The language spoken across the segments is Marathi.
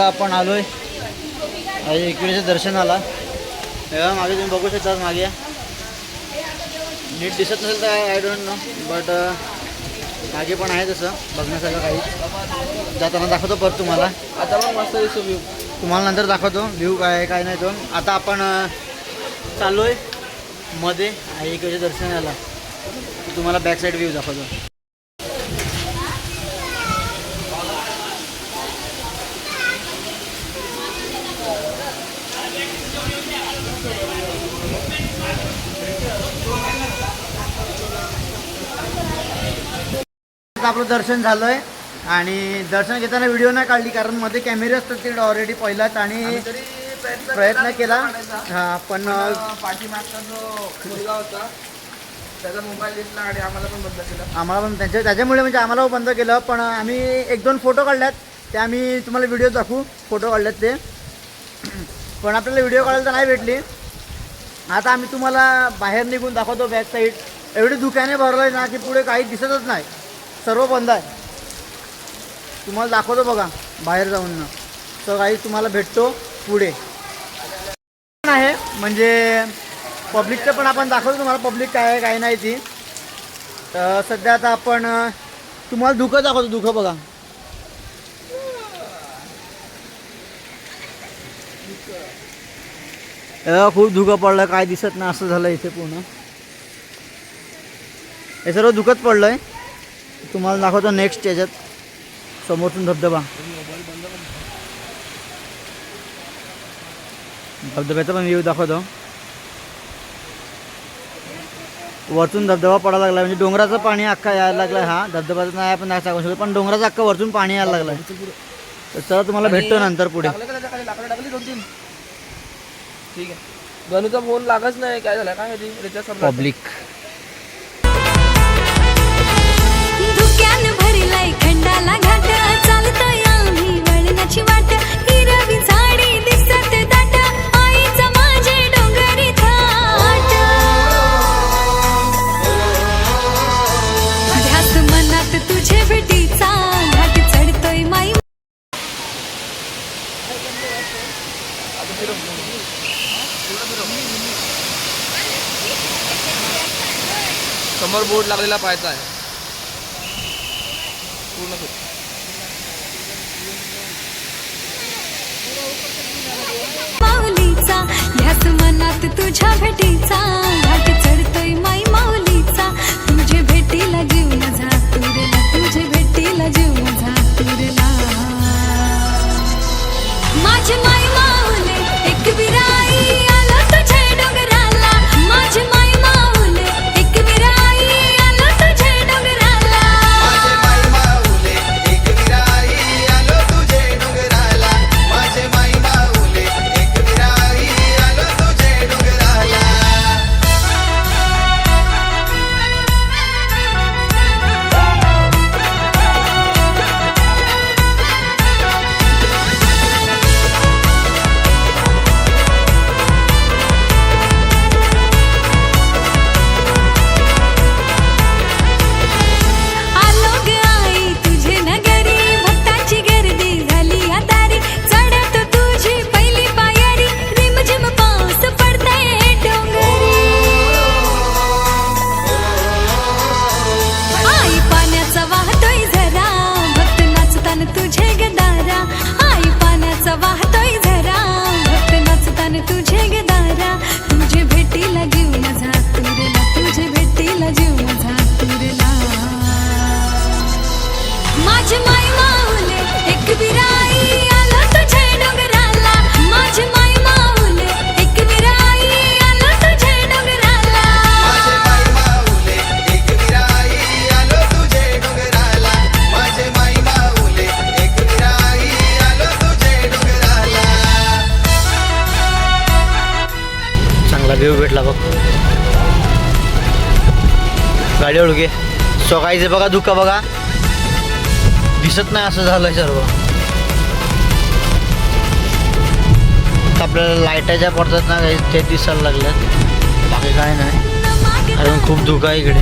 आपण आलोय. आज एकविरेचं दर्शनाला. तेव्हा मागे तुम्ही बघू शकता मागे. नीट दिसत नसेल तर आय डोंट नो बट मागे पण आहे तसं बघण्यासारखं काही. जाताना दाखवतो परत तुम्हाला. आता पण मस्त दिसतो व्ह्यू तुम्हाला नंतर दाखवतो व्ह्यू काय आहे काय नाही तो. आता आपण अं, चाललोय. मध्ये आई एकविरेच्या दर्शनाला. तुम्हाला बॅक साईड व्ह्यू दाखवतो. आपलं दर्शन झालंय. आणि दर्शन घेताना व्हिडिओ नाही काढली कारण मध्ये कॅमेरे असतात तिकडे ऑलरेडी पहिलाच आणि प्रयत्न केला. हा पण पाठीमागचा जो मुलगा होता त्याचा मोबाईल दिसला आणि आम्हाला पण बंद केला. आम्हाला पण त्यांच्या त्याच्यामुळे म्हणजे आम्हाला बंद केलं पण आम्ही एक दोन फोटो काढल्यात. ते आम्ही तुम्हाला व्हिडिओ दाखवू फोटो काढल्यात ते. पण आपल्याला व्हिडिओ काढायला तर नाही भेटली. आता आम्ही तुम्हाला बाहेर निघून दाखवतो बॅक साईड एवढी दुकाने भरलं ना की पुढे काही दिसतच नाही. सर्व बंद आहे. तुम्हाला दाखवतो बघा बाहेर जाऊन ना. तर काही तुम्हाला भेटतो पुढे. आहे म्हणजे पब्लिकचं पण आपण दाखवतो तुम्हाला पब्लिक काय आहे काय नाही ती. तर सध्या आता आपण तुम्हाला धुकं दाखवतो धुकं बघा. खूप धुकं पडलं काय दिसत नाही असं झालं इथे पूर्ण. हे सर्व धुकत पडलंय. तुम्हाला दाखवतो नेक्स्ट याच्यात. समोरतून धबधबा. धबधब्याचा पण व्ह्यू दाखवतो. वरतून धबधबा पडायला लागला म्हणजे डोंगराचं पाणी अख्खा यायला लागलाय हा. धबधब्याचं नाही आपण नाही सांगू शकतो पण डोंगराचं अख्खा वरतून पाणी यायला लागलाय. तर चला तुम्हाला भेटतो नंतर पुढे. ठीक आहे. फोन लागच नाही. काय झालं? काय पब्लिक समोर बोर्ड लागलेला पाहायचा आहे. पूर्ण माऊलीचा ध्यास मनात तुझ्या भेटीचा. घाट चढतोय माई माऊलीचा. तुझे भेटीला जीव माझा चांगला भेटला बघ. गाडी ओळखे सकाळीचे बघा धुका बघा. दिसत नाही असं झालंय सर्व. आपल्याला लाईटाच्या पडतात ना काही ते दिसायला लागल्यात. बाकी काय नाही. अजून खूप धुका आहे इकडे.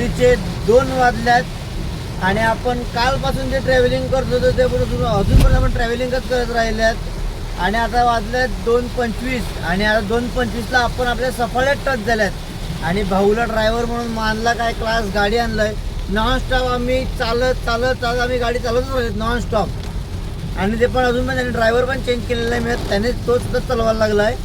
रात्रीचे दोन वाजल्यात आणि आपण कालपासून जे ट्रॅव्हलिंग करत होतो ते बरोबर अजून पण आपण ट्रॅव्हलिंगच करत राहिल्यात. आणि आता वाजल्यात दोन पंचवीस. आणि आता दोन पंचवीसला आपण आपल्या सफाळ्यात टच झाल्यात. आणि भाऊला ड्रायव्हर म्हणून मानला काय क्लास गाडी आणलाय. नॉनस्टॉप आम्ही चालत चालत चालत आम्ही गाडी चालतच राहिलो नॉनस्टॉप आणि ते पण अजून पण त्यांनी ड्रायव्हर पण चेंज केलेला आहे म्हणजे मिळत त्याने तो सुद्धा चालवायला लागला आहे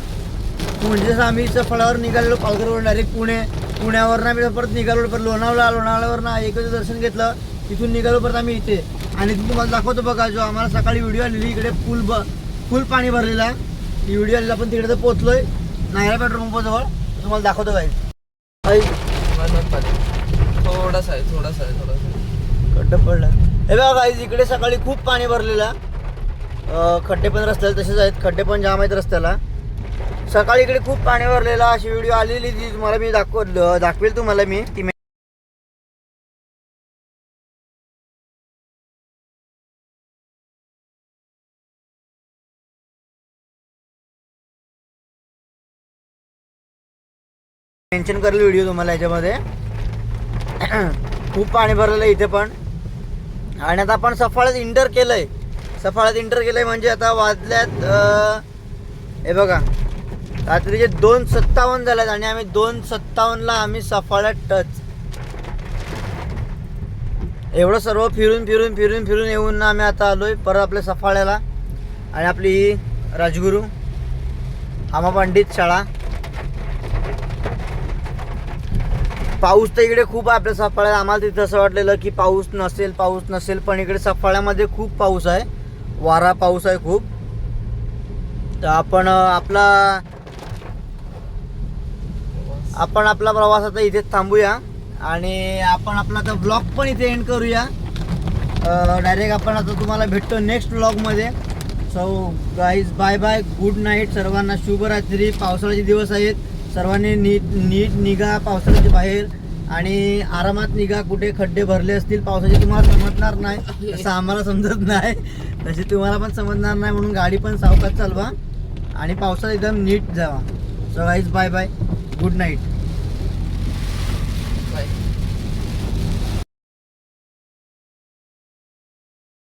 म्हणजे जसं आम्ही सफळावर निघालेलो पालघरवरून डायरेक्ट पुणे. पुण्यावरनं आम्ही परत निघालो परत लोणावळा लोणावळ्यावरनं एकच दर्शन घेतलं तिथून निघालो परत आम्ही इथे. आणि तुम्हाला दाखवतो बघा जो आम्हाला सकाळी व्हिडिओ आलेली इकडे फुल ब फुल पाणी भरलेला. ती व्हिडिओ आलेला आपण तिकडे तर पोहोचलोय. नायरा पेट्रोल पंपाजवळ तुम्हाला दाखवतो काय पाणी थोडासा आहे थोडासा आहे थोडासा आहे. खड्डे पडलं. हे बघा इकडे सकाळी खूप पाणी भरलेलं. खड्डे पण रस्त्याला तसेच आहेत. खड्डे पण जाम आहेत रस्त्याला. सकाळी इकडे खूप पाणी भरलेलं अशी व्हिडिओ आलेली ती तुम्हाला मी दाखव दाखवेल तुम्हाला मी. ती मेन्शन करेल व्हिडिओ तुम्हाला याच्यामध्ये. खूप पाणी भरलेलं इथे पण. आणि आता आपण सफाळ्यात इंटर केलंय. सफाळ्यात इंटर केलंय म्हणजे आता वाजल्यात हे बघा. रात्रीचे दोन सत्तावन्न झाल्यात आणि आम्ही दोन सत्तावन्नला आम्ही सफाळ्यात टच. एवढं सर्व फिरून फिरून फिरून फिरून येऊन आम्ही आता आलोय परत आपल्या सफाळ्याला. आणि आपली ही राजगुरू आमा पंडित शाळा. पाऊस तर इकडे खूप आहे आपल्या सफाळ्यात आम्हाला तिथं असं वाटलेलं की पाऊस नसेल पाऊस नसेल पण इकडे सफाळ्यामध्ये खूप पाऊस आहे. वारा पाऊस आहे खूप. तर आपण आपला आपण आपला प्रवास आता इथेच थांबूया. आणि आपण आपला आता ब्लॉग पण इथे एंड करूया. डायरेक्ट आपण आता तुम्हाला भेटतो नेक्स्ट ब्लॉगमध्ये so guys bye bye good night सर्वांना शुभरात्री पावसाळ्याचे दिवस आहेत. सर्वांनी नीट नीट निघा पावसाळ्याच्या बाहेर. आणि आरामात निघा. कुठे खड्डे भरले असतील पावसाचे तुम्हाला समजणार नाही. असं आम्हाला समजत नाही. तसे तुम्हाला पण समजणार नाही म्हणून गाडी पण सावकाश चालवा. आणि पावसात एकदम नीट जावा. So guys bye bye good night